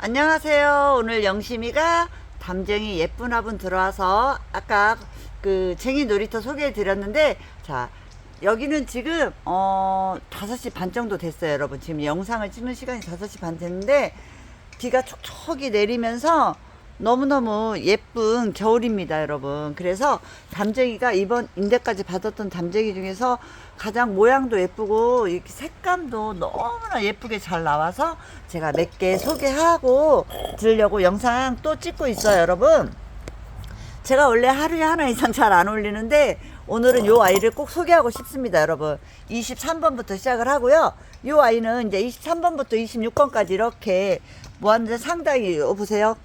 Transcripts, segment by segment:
안녕하세요. 오늘 영심이가 담쟁이 예쁜 화분 들어와서 아까 그 쟁이 놀이터 소개해 드렸는데 자 여기는 지금 어 5시 반 정도 됐어요 여러분 지금 영상을 찍는 시간이 5시 반 됐는데 비가 촉촉이 내리면서 너무너무 예쁜 겨울입니다, 여러분. 그래서 담쟁이가 이번 인대까지 받았던 담쟁이 중에서 가장 모양도 예쁘고 이렇게 색감도 너무나 예쁘게 잘 나와서 제가 몇 개 소개하고 드리려고 영상 또 찍고 있어요, 여러분. 제가 원래 하루에 하나 이상 잘 안 올리는데 오늘은 요 아이를 꼭 소개하고 싶습니다, 여러분. 23번부터 시작을 하고요. 요 아이는 이제 23번부터 26번까지 이렇게 모았는데 상당히 요 보세요.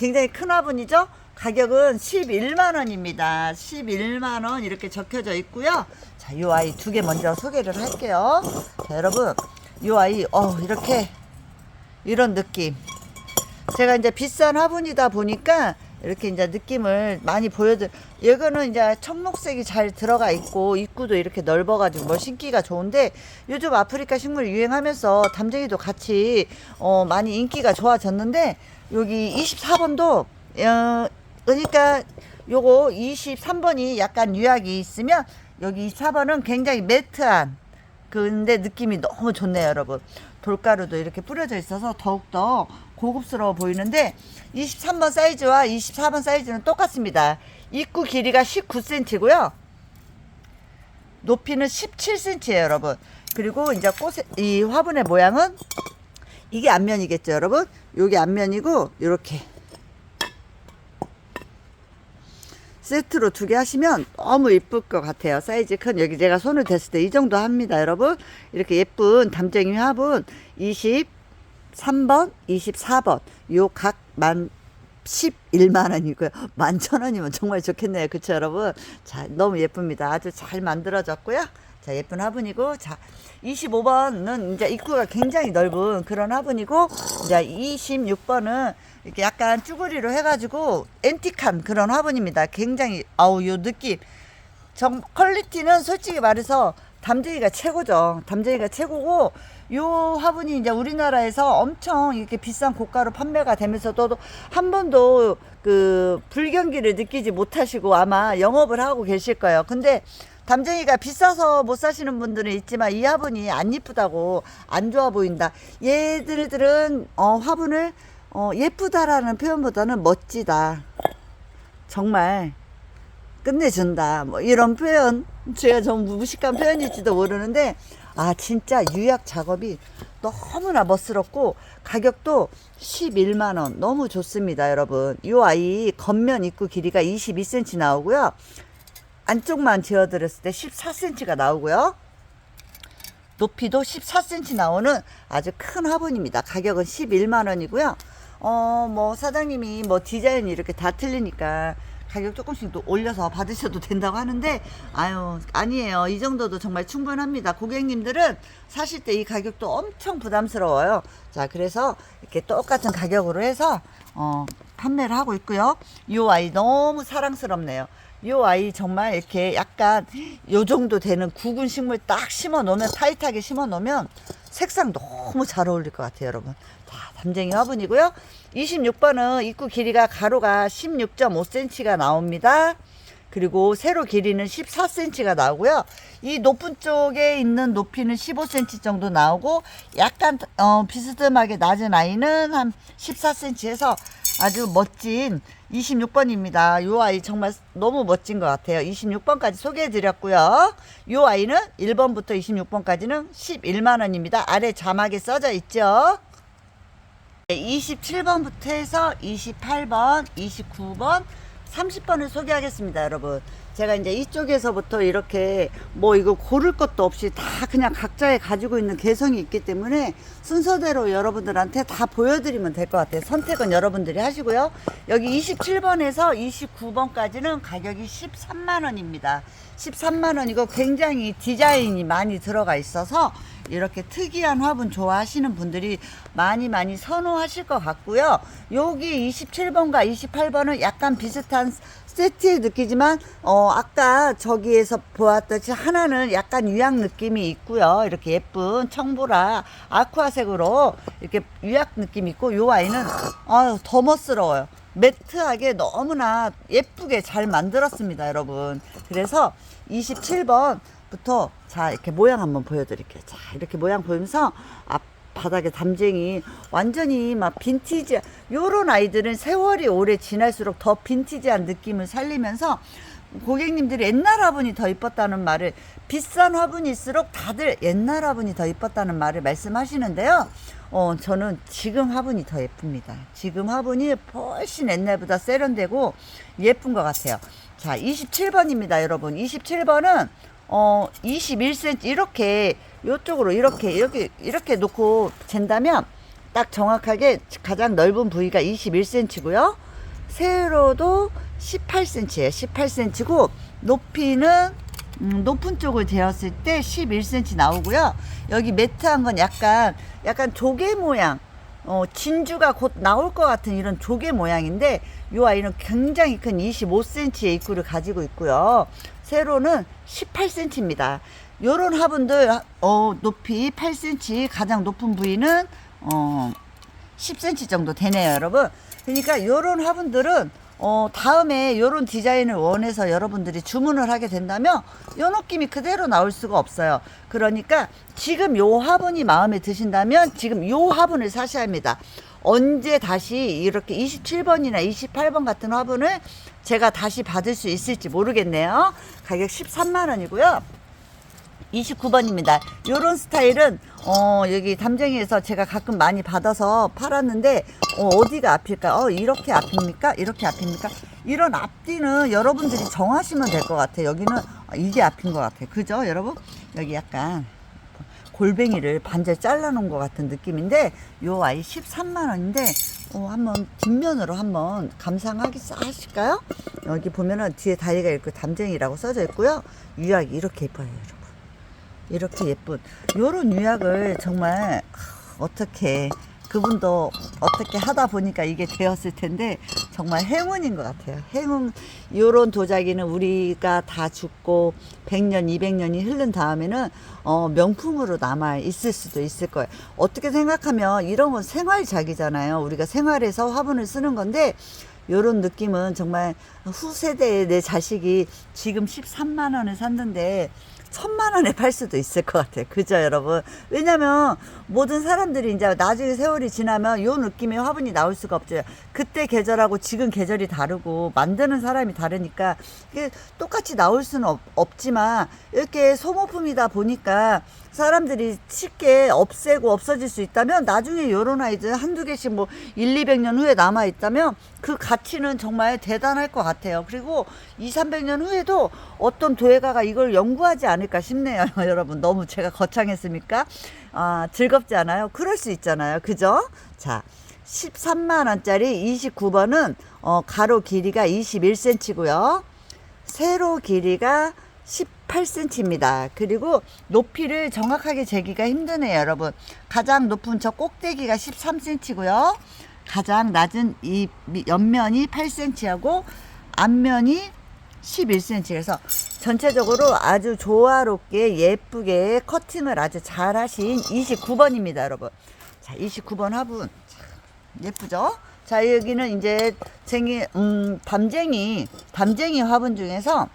굉장히 큰 화분이죠? 가격은 11만 원입니다. 11만 원 이렇게 적혀져 있고요. 자, 요 아이 두 개 먼저 소개를 할게요. 자, 여러분. 요 아이 어 이렇게 이런 느낌. 제가 이제 비싼 화분이다 보니까 이렇게 이제 느낌을 많이 보여드. 이거는 이제 청록색이 잘 들어가 있고 입구도 이렇게 넓어가지고 뭐 신기가 좋은데 요즘 아프리카 식물 유행하면서 담쟁이도 같이 어 많이 인기가 좋아졌는데 여기 24번도 어 그러니까 요거 23번이 약간 유약이 있으면 여기 24번은 굉장히 매트한 근데 느낌이 너무 좋네요, 여러분. 돌가루도 이렇게 뿌려져 있어서 더욱더 고급스러워 보이는데 23번 사이즈와 24번 사이즈는 똑같습니다. 입구 길이가 19cm고요. 높이는 17cm예요, 여러분. 그리고 이제 꽃의 이 화분의 모양은 이게 앞면이겠죠, 여러분. 요게 앞면이고 이렇게 세트로 두 개 하시면 너무 예쁠 것 같아요. 사이즈 큰 여기 제가 손을 댔을 때 이 정도 합니다, 여러분. 이렇게 예쁜 담쟁이 화분 23번, 24번 요 각만 11만 원이고요. 만천 원이면 정말 좋겠네요. 그쵸, 여러분? 자, 너무 예쁩니다. 아주 잘 만들어졌고요. 자, 예쁜 화분이고, 자, 25번은 이제 입구가 굉장히 넓은 그런 화분이고, 이제 26번은 이렇게 약간 쭈구리로 해가지고 앤틱한 그런 화분입니다. 굉장히, 아우, 요 느낌. 정, 퀄리티는 솔직히 말해서 담쟁이가 최고죠. 담쟁이가 최고고, 요 화분이 이제 우리나라에서 엄청 이렇게 비싼 고가로 판매가 되면서도 한 번도 그 불경기를 느끼지 못하시고 아마 영업을 하고 계실 거예요. 근데 담쟁이가 비싸서 못 사시는 분들은 있지만 이 화분이 안 이쁘다고 안 좋아 보인다. 얘들들은 어, 화분을 어, 예쁘다라는 표현보다는 멋지다. 정말 끝내준다. 뭐 이런 표현 제가 좀 무식한 표현일지도 모르는데 아 진짜 유약 작업이 너무나 멋스럽고 가격도 11만 원 너무 좋습니다, 여러분. 이 아이 겉면 입구 길이가 22cm 나오고요. 안쪽만 지어드렸을 때 14cm가 나오고요. 높이도 14cm 나오는 아주 큰 화분입니다. 가격은 11만 원이고요. 어, 뭐 사장님이 뭐 디자인이 이렇게 다 틀리니까 가격 조금씩 또 올려서 받으셔도 된다고 하는데 아유 아니에요. 이 정도도 정말 충분합니다. 고객님들은 사실 때 이 가격도 엄청 부담스러워요. 자 그래서 이렇게 똑같은 가격으로 해서 어 판매를 하고 있고요. 이 아이 너무 사랑스럽네요. 이 아이 정말 이렇게 약간 요 정도 되는 구근 식물 딱 심어 놓으면 타이트하게 심어 놓으면 색상 너무 잘 어울릴 것 같아요 여러분 자 담쟁이 화분이고요 26번은 입구 길이가 가로가 16.5cm가 나옵니다. 그리고 세로 길이는 14cm가 나오고요. 이 높은 쪽에 있는 높이는 15cm 정도 나오고 약간 어, 비스듬하게 낮은 아이는 한 14cm에서 아주 멋진 26번입니다. 이 아이 정말 너무 멋진 것 같아요. 26번까지 소개해 드렸고요. 이 아이는 1번부터 26번까지는 11만 원입니다. 아래 자막에 써져 있죠. 27번부터 해서 28번, 29번, 30번을 소개하겠습니다, 여러분. 제가 이제 이쪽에서부터 이렇게 뭐 이거 고를 것도 없이 다 그냥 각자의 가지고 있는 개성이 있기 때문에 순서대로 여러분들한테 다 보여드리면 될 것 같아요. 선택은 여러분들이 하시고요. 여기 27번에서 29번까지는 가격이 13만원입니다. 13만원이고 굉장히 디자인이 많이 들어가 있어서 이렇게 특이한 화분 좋아하시는 분들이 많이 많이 선호하실 것 같고요. 여기 27번과 28번은 약간 비슷한 세트에 느끼지만 어 아까 저기에서 보았듯이 하나는 약간 유약 느낌이 있고요. 이렇게 예쁜 청보라 아쿠아색으로 이렇게 유약 느낌이 있고 요 아이는 아유 더 멋스러워요. 매트하게 너무나 예쁘게 잘 만들었습니다, 여러분. 그래서 27번 부터 자 이렇게 모양 한번 보여드릴게요. 자 이렇게 모양 보이면서 앞 바닥에 담쟁이 완전히 막 빈티지 요런 아이들은 세월이 오래 지날수록 더 빈티지한 느낌을 살리면서 고객님들이 옛날 화분이 더 이뻤다는 말을 비싼 화분일수록 다들 옛날 화분이 더 이뻤다는 말을 말씀하시는데요. 어, 저는 지금 화분이 더 예쁩니다. 지금 화분이 훨씬 옛날보다 세련되고 예쁜 것 같아요. 자, 27번입니다, 여러분. 27번은 어 21cm 이렇게 요쪽으로 이렇게 이렇게 이렇게 놓고 잰다면 딱 정확하게 가장 넓은 부위가 21cm고요. 세로도 18cm예요. 18cm고 높이는 음, 높은 쪽을 재었을 때 11cm 나오고요. 여기 매트한 건 약간 약간 조개 모양 어, 진주가 곧 나올 것 같은 이런 조개 모양인데 이 아이는 굉장히 큰 25cm의 입구를 가지고 있고요. 세로는 18cm입니다. 요런 화분들 어, 높이 8cm 가장 높은 부위는 어, 10cm 정도 되네요, 여러분. 그러니까 요런 화분들은 어, 다음에 요런 디자인을 원해서 여러분들이 주문을 하게 된다면 요 느낌이 그대로 나올 수가 없어요. 그러니까 지금 요 화분이 마음에 드신다면 지금 요 화분을 사셔야 합니다. 언제 다시 이렇게 27번이나 28번 같은 화분을 제가 다시 받을 수 있을지 모르겠네요. 가격 13만 원이고요. 29번입니다. 요런 스타일은 어 여기 담쟁이에서 제가 가끔 많이 받아서 팔았는데 어, 디가 앞일까? 어 이렇게 앞입니까? 이렇게 앞입니까? 이런 앞뒤는 여러분들이 정하시면 될 것 같아요. 여기는 이게 앞인 것 같아요. 그죠, 여러분? 여기 약간 골뱅이를 반절 잘라놓은 것 같은 느낌인데 요 아이 13만 원인데 어, 한번 뒷면으로 한번 감상하기 하실까요? 여기 보면은 뒤에 다리가 이렇게 담쟁이라고 써져 있고요. 유약이 이렇게 예뻐요, 여러분. 이렇게 예쁜 요런 유약을 정말 어떻게 그분도 어떻게 하다 보니까 이게 되었을 텐데 정말 행운인 것 같아요. 행운 요런 도자기는 우리가 다 죽고 100년, 200년이 흐른 다음에는 어, 명품으로 남아 있을 수도 있을 거예요. 어떻게 생각하면 이런 건 생활작이잖아요. 우리가 생활에서 화분을 쓰는 건데 요런 느낌은 정말 후세대의 내 자식이 지금 13만 원에 샀는데 천만 원에 팔 수도 있을 것 같아요. 그죠, 여러분? 왜냐면 모든 사람들이 이제 나중에 세월이 지나면 요 느낌의 화분이 나올 수가 없죠. 그때 계절하고 지금 계절이 다르고 만드는 사람이 다르니까 이게 똑같이 나올 수는 없, 없지만 이렇게 소모품이다 보니까 사람들이 쉽게 없애고 없어질 수 있다면 나중에 요런 아이들 한두 개씩 뭐 1, 200년 후에 남아 있다면 그 가치는 정말 대단할 것 같아요. 그리고 2, 300년 후에도 어떤 도예가가 이걸 연구하지 않을까 싶네요. 여러분 너무 제가 거창했습니까? 아, 즐겁지 않아요? 그럴 수 있잖아요. 그죠? 자, 13만 원짜리 29번은 어, 가로 길이가 21cm고요. 세로 길이가 18cm입니다. 그리고 높이를 정확하게 재기가 힘드네요, 여러분. 가장 높은 저 꼭대기가 13cm고요. 가장 낮은 이 미- 옆면이 8cm하고 앞면이 11cm. 그래서 전체적으로 아주 조화롭게 예쁘게 커팅을 아주 잘 하신 29번입니다, 여러분. 자, 29번 화분. 참 예쁘죠? 자, 여기는 이제 쟁이, 음, 담쟁이, 담쟁이 화분 중에서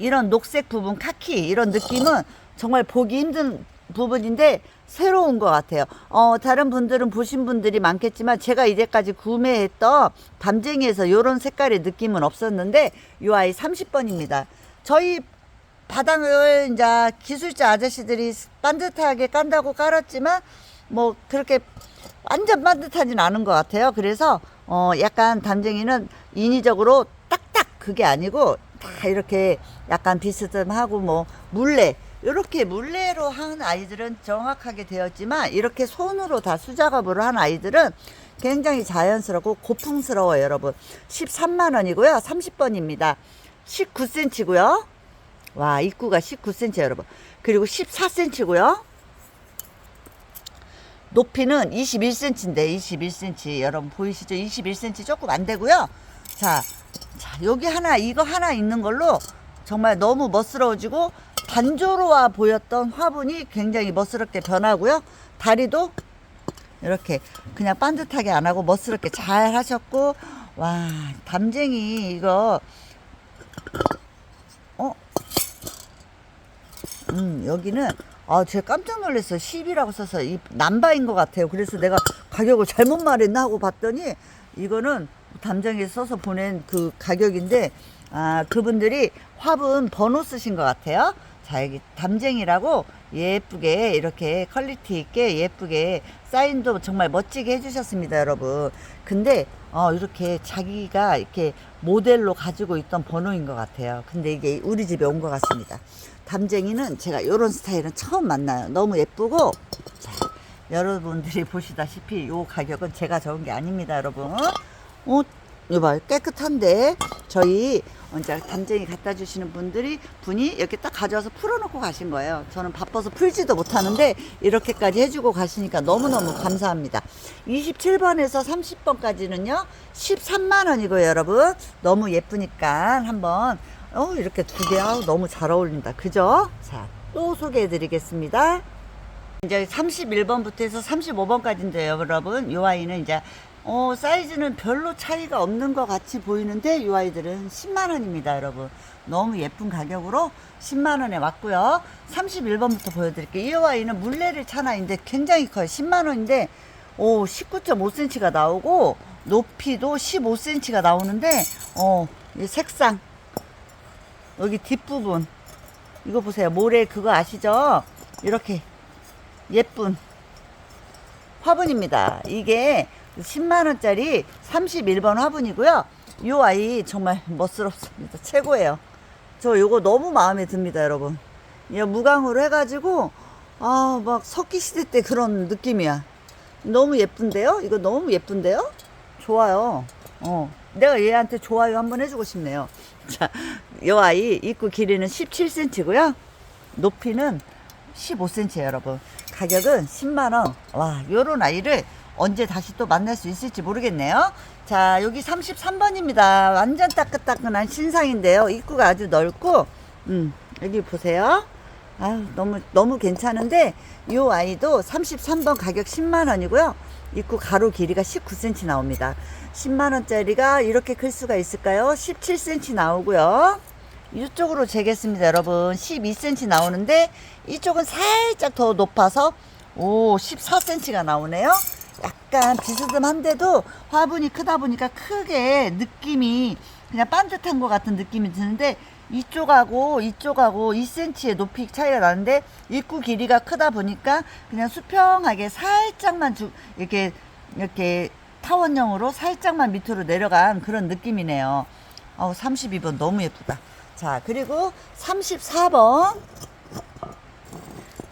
이런 녹색 부분, 카키 이런 느낌은 정말 보기 힘든 부분인데 새로운 것 같아요. 어, 다른 분들은 보신 분들이 많겠지만 제가 이제까지 구매했던 담쟁이에서 이런 색깔의 느낌은 없었는데 이 아이 30번입니다. 저희 바닥을 이제 기술자 아저씨들이 반듯하게 깐다고 깔았지만 뭐 그렇게 완전 반듯하진 않은 것 같아요. 그래서 어 약간 담쟁이는 인위적으로 딱딱 그게 아니고 다 이렇게 약간 비스듬하고 뭐 물레 이렇게 물레로 한 아이들은 정확하게 되었지만 이렇게 손으로 다 수작업으로 한 아이들은 굉장히 자연스럽고 고풍스러워요 여러분. 13만 원이고요. 30번입니다. 19cm고요. 와 입구가 19cm 여러분. 그리고 14cm고요. 높이는 21cm인데 21cm 여러분 보이시죠? 21cm 조금 안 되고요. 자, 자 여기 하나 이거 하나 있는 걸로 정말 너무 멋스러워지고 단조로워 보였던 화분이 굉장히 멋스럽게 변하고요. 다리도 이렇게 그냥 반듯하게 안 하고 멋스럽게 잘 하셨고 와 담쟁이 이거 어? 음 여기는 아 제가 깜짝 놀랐어요 10이라고 써서 이 남바인 것 같아요 그래서 내가 가격을 잘못 말했나 하고 봤더니 이거는 담쟁이에 써서 보낸 그 가격인데 아 그분들이 화분 번호 쓰신 것 같아요. 자 여기 담쟁이라고 예쁘게 이렇게 퀄리티 있게 예쁘게 사인도 정말 멋지게 해주셨습니다 여러분. 근데 어 이렇게 자기가 이렇게 모델로 가지고 있던 번호인 것 같아요. 근데 이게 우리 집에 온 것 같습니다. 담쟁이는 제가 이런 스타일은 처음 만나요. 너무 예쁘고 자 여러분들이 보시다시피 요 가격은 제가 적은 게 아닙니다 여러분 어 이봐 깨끗한데 저희 언제 담쟁이 갖다 주시는 분들이 분이 이렇게 딱 가져와서 풀어놓고 가신 거예요. 저는 바빠서 풀지도 못하는데 이렇게까지 해주고 가시니까 너무너무 감사합니다. 27번에서 30번까지는요 13만 원이고요 여러분 너무 예쁘니까 한번 어 이렇게 두 개 아우 너무 잘 어울린다 그죠? 자 또 소개해 드리겠습니다. 이제 31번부터 해서 35번까지인데요, 여러분. 이 아이는 이제 어, 사이즈는 별로 차이가 없는 것 같이 보이는데 이 아이들은 10만 원입니다, 여러분. 너무 예쁜 가격으로 10만 원에 왔고요. 31번부터 보여드릴게요. 이 아이는 물레를 차나인데 굉장히 커요. 10만 원인데 오, 19.5cm가 나오고 높이도 15cm가 나오는데 어, 이 색상 여기 뒷부분 이거 보세요. 모래 그거 아시죠? 이렇게 예쁜 화분입니다. 이게 10만원짜리 31번 화분이고요. 이 아이 정말 멋스럽습니다. 최고예요. 저 요거 너무 마음에 듭니다, 여러분. 이 무광으로 해가지고, 아, 막 석기시대 때 그런 느낌이야. 너무 예쁜데요? 이거 너무 예쁜데요? 좋아요. 어. 내가 얘한테 좋아요 한번 해주고 싶네요. 자, 이 아이 입구 길이는 17cm고요. 높이는 15cm 여러분. 가격은 10만원. 와, 요런 아이를 언제 다시 또 만날 수 있을지 모르겠네요. 자, 여기 33번입니다. 완전 따끈따끈한 신상인데요. 입구가 아주 넓고, 음, 여기 보세요. 아유, 너무, 너무 괜찮은데, 요 아이도 33번 가격 10만원이고요. 입구 가로 길이가 19cm 나옵니다. 10만원짜리가 이렇게 클 수가 있을까요? 17cm 나오고요. 이쪽으로 재겠습니다, 여러분. 12cm 나오는데 이쪽은 살짝 더 높아서 오 14cm가 나오네요. 약간 비스듬한데도 화분이 크다 보니까 크게 느낌이 그냥 반듯한 것 같은 느낌이 드는데 이쪽하고 이쪽하고 2cm의 높이 차이가 나는데 입구 길이가 크다 보니까 그냥 수평하게 살짝만 주, 이렇게 이렇게 타원형으로 살짝만 밑으로 내려간 그런 느낌이네요. 어우 32번 너무 예쁘다. 자, 그리고 34번,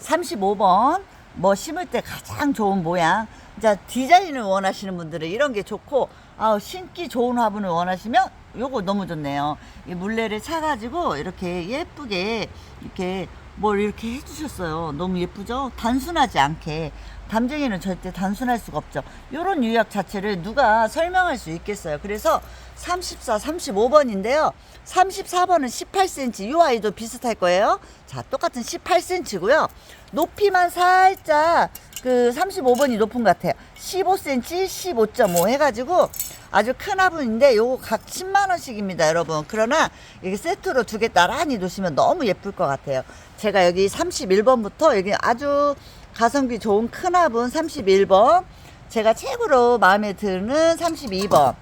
35번, 뭐 심을 때 가장 좋은 모양. 자, 디자인을 원하시는 분들은 이런 게 좋고, 아 신기 좋은 화분을 원하시면 요거 너무 좋네요. 이 물레를 차가지고 이렇게 예쁘게 이렇게 뭘 이렇게 해주셨어요. 너무 예쁘죠? 단순하지 않게. 담쟁이는 절대 단순할 수가 없죠. 요런 유약 자체를 누가 설명할 수 있겠어요. 그래서 34, 35번인데요. 34번은 18cm. 요 아이도 비슷할 거예요. 자, 똑같은 18cm고요. 높이만 살짝 그 35번이 높은 것 같아요. 15cm, 15.5 해가지고 아주 큰 화분인데 요거 각 10만 원씩입니다, 여러분. 그러나 이게 세트로 두 개 나란히 놓으시면 너무 예쁠 것 같아요. 제가 여기 31번부터 여기 아주 가성비 좋은 큰 화분 31번, 제가 최고로 마음에 드는 32번.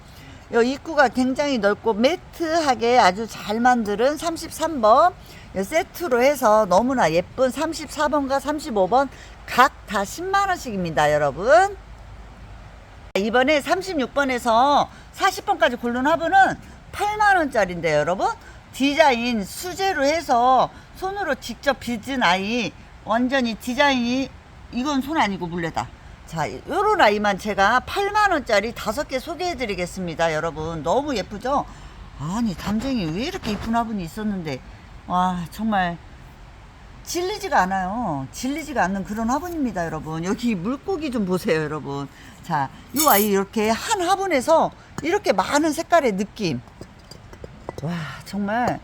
요 입구가 굉장히 넓고 매트하게 아주 잘 만드는 33번 요 세트로 해서 너무나 예쁜 34번과 35번 각 다 10만 원씩입니다, 여러분. 이번에 36번에서 40번까지 고른 화분은 8만 원짜리인데 여러분 디자인 수제로 해서 손으로 직접 빚은 아이 완전히 디자인이 이건 손 아니고 물레다. 자, 요런 아이만 제가 8만 원짜리 다섯 개 소개해 드리겠습니다, 여러분. 너무 예쁘죠? 아니, 담쟁이 왜 이렇게 이쁜 화분이 있었는데 와, 정말 질리지가 않아요. 질리지가 않는 그런 화분입니다, 여러분. 여기 물고기 좀 보세요, 여러분. 자, 이 아이 이렇게 한 화분에서 이렇게 많은 색깔의 느낌. 와, 정말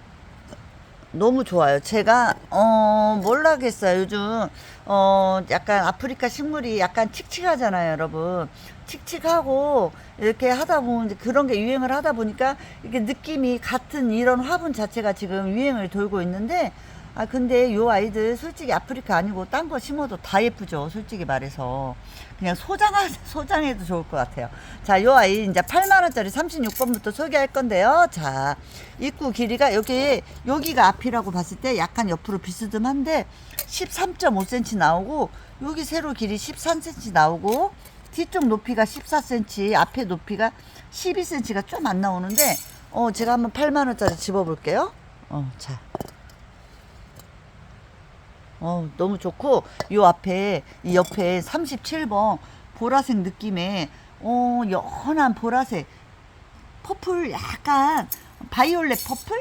너무 좋아요. 제가 어 몰라겠어요. 요즘 어 약간 아프리카 식물이 약간 칙칙하잖아요, 여러분. 칙칙하고 이렇게 하다 보면 이제 그런 게 유행을 하다 보니까 이게 느낌이 같은 이런 화분 자체가 지금 유행을 돌고 있는데 아 근데 요 아이들 솔직히 아프리카 아니고 딴 거 심어도 다 예쁘죠. 솔직히 말해서 그냥 소장 소장해도 좋을 것 같아요. 자, 요 아이 이제 8만 원짜리 36번부터 소개할 건데요. 자, 입구 길이가 여기 여기가 앞이라고 봤을 때 약간 옆으로 비스듬한데 13.5cm 나오고 여기 세로 길이 13cm 나오고 뒤쪽 높이가 14cm, 앞에 높이가 12cm가 좀 안 나오는데 어 제가 한번 8만 원짜리 집어 볼게요. 어, 자. 어, 너무 좋고 요 앞에 이 옆에 37번 보라색 느낌의 어, 연한 보라색 퍼플 약간 바이올렛 퍼플?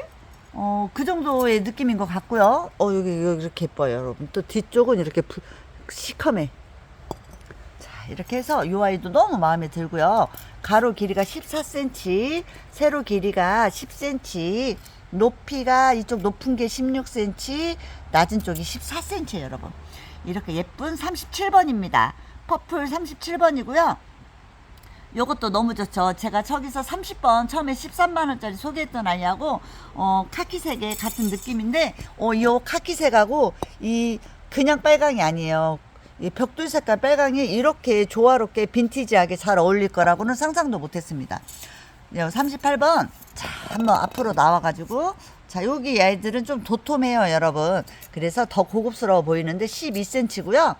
어, 그 정도의 느낌인 것 같고요. 어, 여기, 여기 이렇게 예뻐요, 여러분. 또 뒤쪽은 이렇게 부, 시커매. 자, 이렇게 해서 요 아이도 너무 마음에 들고요. 가로 길이가 14cm, 세로 길이가 10cm, 높이가 이쪽 높은 게 16cm, 낮은 쪽이 14cm, 여러분. 이렇게 예쁜 37번입니다. 퍼플 37번이고요. 요것도 너무 좋죠. 제가 저기서 30번 처음에 13만원짜리 소개했던 아이하고, 어, 카키색의 같은 느낌인데, 어, 요 카키색하고 이 그냥 빨강이 아니에요. 이 벽돌 색깔 빨강이 이렇게 조화롭게 빈티지하게 잘 어울릴 거라고는 상상도 못했습니다. 38번. 자, 한번 앞으로 나와가지고. 자, 여기 아이들은 좀 도톰해요, 여러분. 그래서 더 고급스러워 보이는데 12cm고요.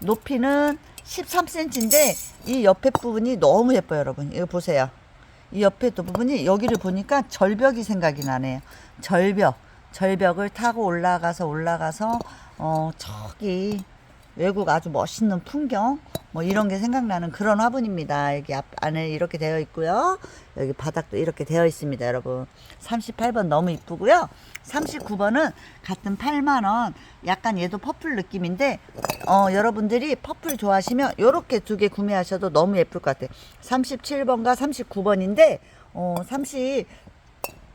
높이는 13cm인데 이 옆에 부분이 너무 예뻐요, 여러분. 이거 보세요. 이 옆에 또 부분이 여기를 보니까 절벽이 생각이 나네요. 절벽. 절벽을 타고 올라가서 올라가서 어 저기 외국 아주 멋있는 풍경 뭐 이런 게 생각나는 그런 화분입니다. 여기 앞 안에 이렇게 되어 있고요. 여기 바닥도 이렇게 되어 있습니다, 여러분. 38번 너무 이쁘고요. 39번은 같은 8만 원. 약간 얘도 퍼플 느낌인데 어 여러분들이 퍼플 좋아하시면 요렇게 두 개 구매하셔도 너무 예쁠 것 같아요. 37번과 39번인데 어 30,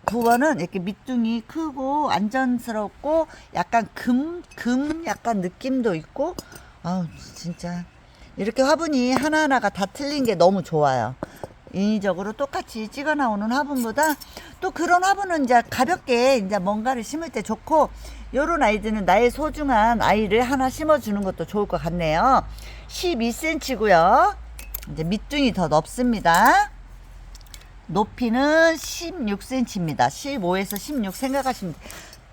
9번은 이렇게 밑둥이 크고 안전스럽고 약간 금, 금 약간 느낌도 있고, 아우, 진짜. 이렇게 화분이 하나하나가 다 틀린 게 너무 좋아요. 인위적으로 똑같이 찍어 나오는 화분보다 또 그런 화분은 이제 가볍게 이제 뭔가를 심을 때 좋고, 요런 아이들은 나의 소중한 아이를 하나 심어주는 것도 좋을 것 같네요. 12cm고요. 이제 밑둥이 더 넓습니다. 높이는 16cm입니다. 15에서 16 생각하시면.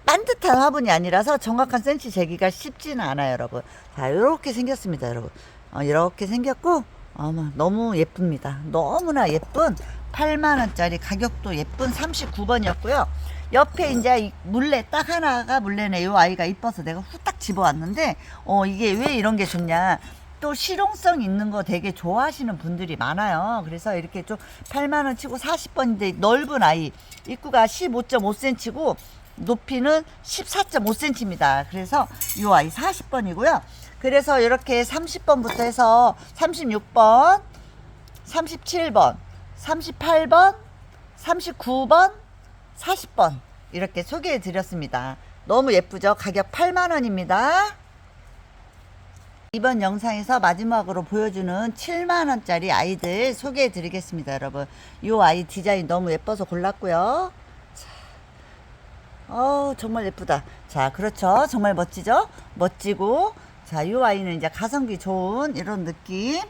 반듯한 화분이 아니라서 정확한 센치 재기가 쉽지는 않아요, 여러분. 자, 이렇게 생겼습니다, 여러분. 어, 이렇게 생겼고, 어머, 너무 예쁩니다. 너무나 예쁜 8만 원짜리 가격도 예쁜 39번이었고요. 옆에 이제 이 물레 딱 하나가 물레네. 요 아이가 이뻐서 내가 후딱 집어왔는데, 어, 이게 왜 이런 게 좋냐. 또 실용성 있는 거 되게 좋아하시는 분들이 많아요. 그래서 이렇게 좀 8만 원 치고 40번인데 넓은 아이 입구가 15.5cm고 높이는 14.5cm입니다. 그래서 이 아이 40번이고요. 그래서 이렇게 30번부터 해서 36번, 37번, 38번, 39번, 40번 이렇게 소개해 드렸습니다. 너무 예쁘죠? 가격 8만 원입니다. 이번 영상에서 마지막으로 보여주는 7만원짜리 아이들 소개해 드리겠습니다, 여러분. 이 아이 디자인 너무 예뻐서 골랐고요. 자, 어우, 정말 예쁘다. 자, 그렇죠. 정말 멋지죠? 멋지고. 자, 이 아이는 이제 가성비 좋은 이런 느낌.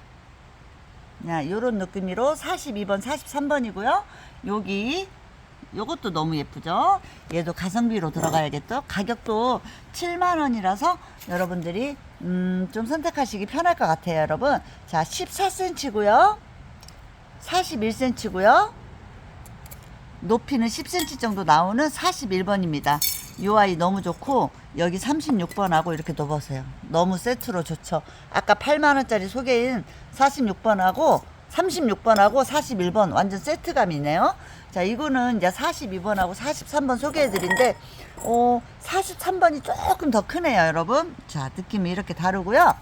야, 요런 느낌으로 42번, 43번이고요. 여기 요것도 너무 예쁘죠? 얘도 가성비로 들어가야겠죠? 가격도 7만원이라서 여러분들이 음, 좀 선택하시기 편할 것 같아요, 여러분. 자, 14cm고요. 41cm고요. 높이는 10cm 정도 나오는 41번입니다. 이 아이 너무 좋고 여기 36번하고 이렇게 넣어보세요. 너무 세트로 좋죠. 아까 8만원짜리 소개인 46번하고 36번하고 41번 완전 세트감이네요. 자, 이거는 이제 42번하고 43번 소개해 드린데, 어, 43번이 조금 더 크네요, 여러분. 자, 느낌이 이렇게 다르고요.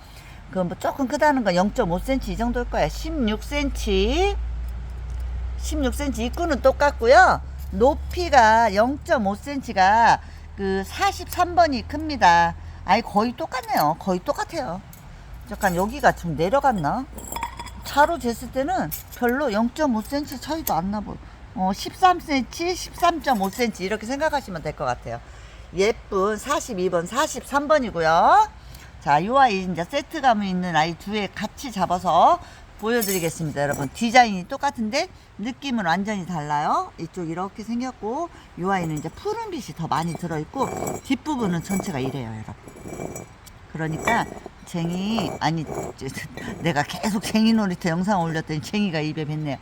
그 뭐 조금 크다는 건 0.5cm 이 정도일 거예요. 16cm. 16cm 입구는 똑같고요. 높이가 0.5cm가 그 43번이 큽니다. 아니 거의 똑같네요. 거의 똑같아요. 잠깐 여기가 좀 내려갔나? 차로 쟀을 때는 별로 0.5cm 차이도 안 나고 어, 13cm, 13.5cm 이렇게 생각하시면 될 것 같아요. 예쁜 42번, 43번이고요. 자, 이 아이 이제 세트감이 있는 아이 두 개 같이 잡아서 보여드리겠습니다, 여러분. 디자인이 똑같은데 느낌은 완전히 달라요. 이쪽 이렇게 생겼고, 이 아이는 이제 푸른빛이 더 많이 들어있고, 뒷부분은 전체가 이래요, 여러분. 그러니까 쟁이 아니 저, 내가 계속 쟁이 놀이터 영상 올렸더니 쟁이가 입에 뱉네요.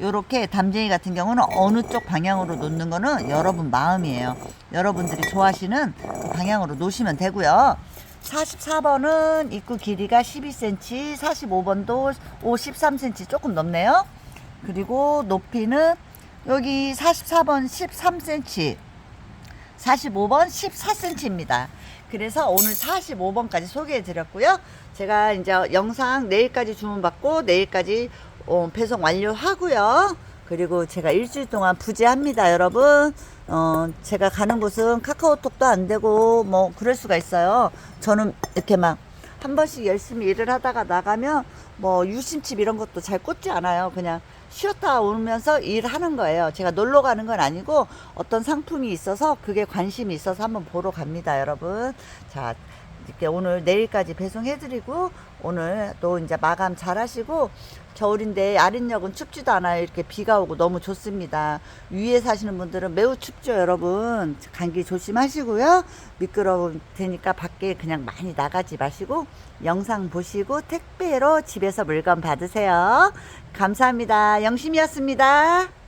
요렇게 담쟁이 같은 경우는 어느 쪽 방향으로 놓는 거는 여러분 마음이에요. 여러분들이 좋아하시는 그 방향으로 놓으시면 되고요. 44번은 입구 길이가 12cm, 45번도 5, 13cm 조금 넘네요. 그리고 높이는 여기 44번 13cm, 45번 14cm입니다. 그래서 오늘 45번까지 소개해 드렸고요. 제가 이제 영상 내일까지 주문받고 내일까지 어, 배송 완료하고요. 그리고 제가 일주일 동안 부재합니다, 여러분. 어, 제가 가는 곳은 카카오톡도 안 되고 뭐 그럴 수가 있어요. 저는 이렇게 막 한 번씩 열심히 일을 하다가 나가면 뭐 유심칩 이런 것도 잘 꽂지 않아요. 그냥 쉬었다 오면서 일하는 거예요. 제가 놀러 가는 건 아니고 어떤 상품이 있어서 그게 관심이 있어서 한번 보러 갑니다, 여러분. 자, 이렇게 오늘 내일까지 배송해드리고 오늘 또 이제 마감 잘 하시고 겨울인데 아린역은 춥지도 않아요. 이렇게 비가 오고 너무 좋습니다. 위에 사시는 분들은 매우 춥죠, 여러분. 감기 조심하시고요. 미끄러울 테니까 밖에 그냥 많이 나가지 마시고 영상 보시고 택배로 집에서 물건 받으세요. 감사합니다. 영심이었습니다.